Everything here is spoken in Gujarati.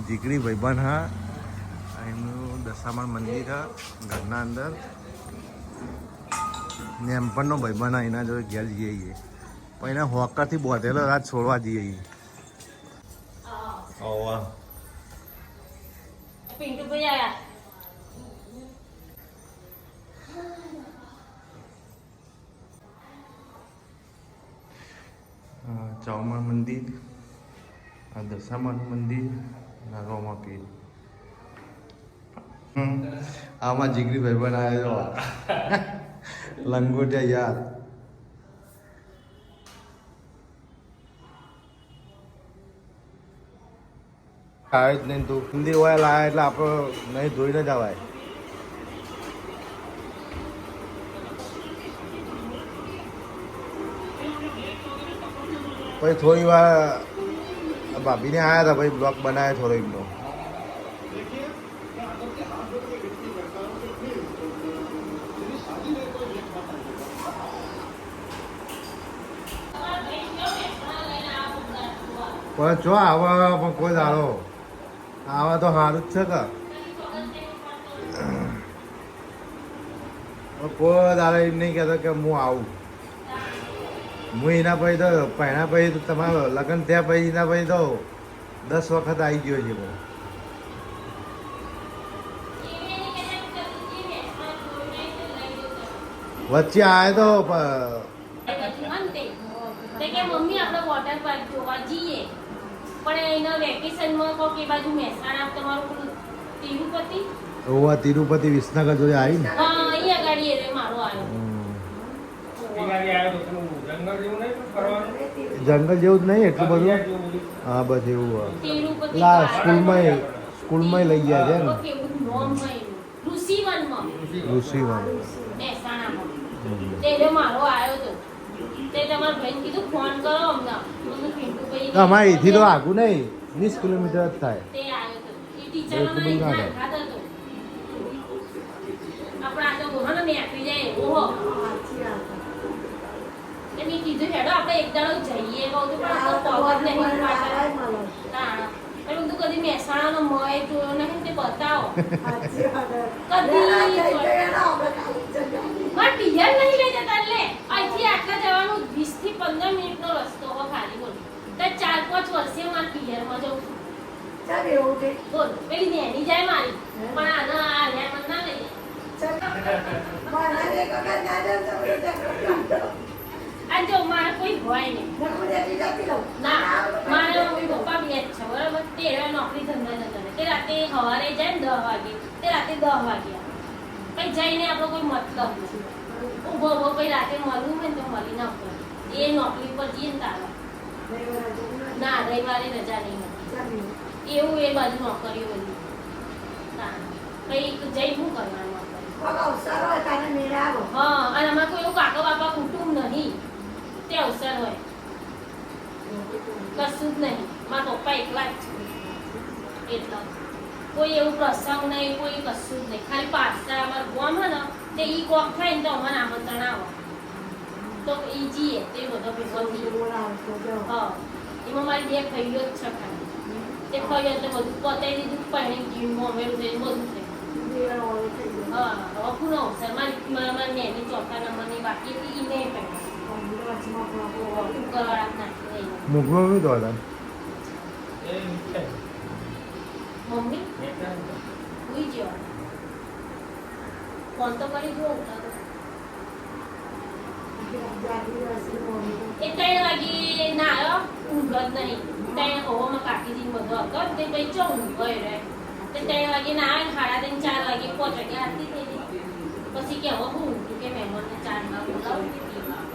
જીકડી ભાઈબંધ હા. એમનું દશામણ મંદિર હા ઘરના અંદર. ને એમ નેમપણનો ભાઈબંધ હા એના જોડે ઘેર જઈએ છીએ. પણ એના હોકરથી બોધેલો રાત છોડવા જઈએ છીએ. મંદિર આ દશામણ મંદિર. ના રોમા પીર આમાં જીગરી ભાઈ પણ આવ્યો લંગોટિયા યાર. આવે જ નહીં તું. હિન્દી ઓઇલ આવે એટલે આપણે નહીં ધોઈને જ આવાય પછી થોડી વાર ભાભીને આવ્યા હતા ભાઈ બ્લોક બનાવ્યો થોડો એમનો. પણ જો આવા પણ કોઈ દાડો. આવા તો સારું જ છે કે. કોઈ દાડો એમ નહીં કહેતો કે હું આવું. હું એના પછી તો પહેણા પછી તો તમારા લગ્ન થયા પછી એના પછી તો દસ વખત આવી ગયો છે હું વચ્ચે આવે તો મમ્મી આપણે વોટર પાર્ક જોવા જઈએ. પણ એના વેકેશનમાં કહો એ બાજુ મહેસાણા તમારું પેલું તિરુપતિ? ઓવા તિરુપતિ વિસનગર જોડે આવી ને જંગલ જેવું જ નહીં એટલું બધું. હા બસ એવું હોય. લા સ્કૂલમાં સ્કૂલમાં લઈ ગયા છે ને ઋષિવન મહેસાણામાં હમ. તે એટલે મારો આવ્યો તો. તે તમારા ભાઈને કીધું ફોન કરો અમને. મને પિન્ટુભાઈ તો અમારે અહીંથી તો આગું નહીં. વીસ કિલોમીટર જ થાય તે આવ્યો તો એ ટીચરનો એટલું બધું ના ના ખાતો તો આપણે આ તો ગોહાનો મેકરી જાય એવો હો તે મેં કીધું હેડો આપણે એક દાડો જઈએ. કહું તો પણ આપણે પગ જ નહીં પાછળ. એટલે હું તો કદી મહેસાણાનો મય જોયો નહીં તે બતાવો. મારે પિયર નહીં લઈ જતા એટલે અહીંથી આટલા જવાનું વીસથી પંદર મિનિટનો રસ્તો હો ખાલી બોલ. તો ચાર પાંચ વર્ષે મારે પિયરમાં જવું છું. બોલ પેલી નેની જાય મારી. પણ આના આ રે મને ના લઈ જાય. આ જો મારે કોઈ હોય નહીં. ના મારા મમ્મી પપ્પા બે જ છે બરાબર? તે નોકરી ધંધા જતા રહે. તે રાતે સવારે જાય ને દસ વાગે. તે રાતે દસ વાગે કઈ જઈને આપણો કોઈ મતલબ નથી. ઊભો ઊભો કઈ રાતે મળવું હોય ને તો મળી ના પડે એ નોકરી પર જઈએ ને તારા. ના રવિવારે રજા નહીં એવું એ બાજુ નોકરીઓ. કઈ જઈ શું કરવાનું આપણે? હા અને અમારે કોઈ એવું કાકા બાપા કુટુંબ નહીં તે હોય કશું જ નહીં મારા પપ્પા એકલા જ એટલા કોઈ એવું પ્રસંગ નહીં કોઈ કશું જ નહીં ખાલી પાછા અમારું ગોમ હે ને તે ઈ કોક થાય ને તો અમારે આમંત્રણ આવે તો ઈ જઈએ તે બધો ભેગો એમાં મારી બે ભાઈઓ જ છે ખાલી તે ભાઈઓ એટલે બધું પતાવી દીધું પહેણી ગયું અમે થઈને બધું થઈ હા હવે પુનઃ અવસર મારી મારા નેની ચોથા નંબરની બાકી નહીં પહેણી કરવાળા શું ફોન તો કરી જુઓ એ ત્રણ વાગે ના આવ્યો ઊંઘ જ નહીં ત્યાં હવામાં કાઢી દીધી બધો હતો તે પછી ચો ઊંઘ રે તે ત્રણ વાગે ના આવે સાડા ત્રણ ચાર વાગે પાંચ વાગે આરતી પછી કે હવે હું ઊંઘું કે મહેમાનને ચારમાં બોલાવું